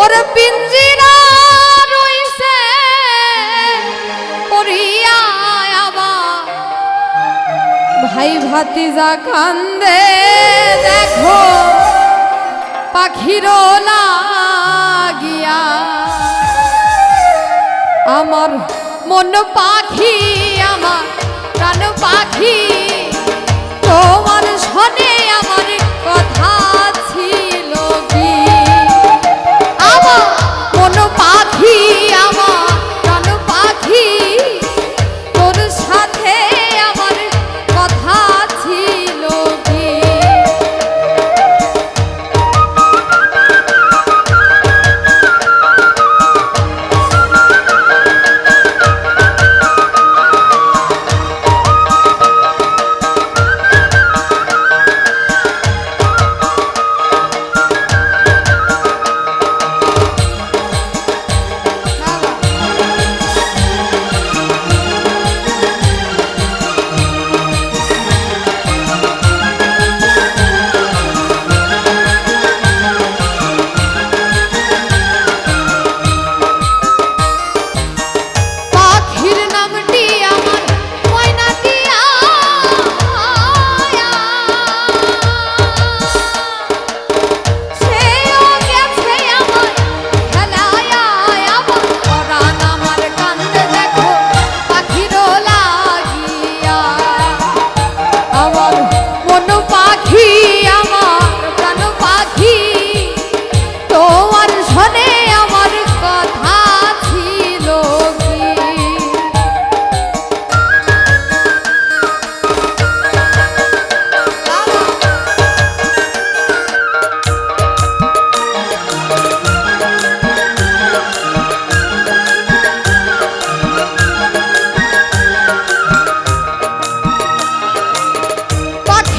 ওর পিঞ্জিরা রইছে পড়িয়া ভাই ভাতিজা কান্দে, দেখো পাখির লাগিয়া। আমার মন পাখি, আমার কান পাখি, তোমার সনে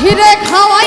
ঘিরে খাওয়া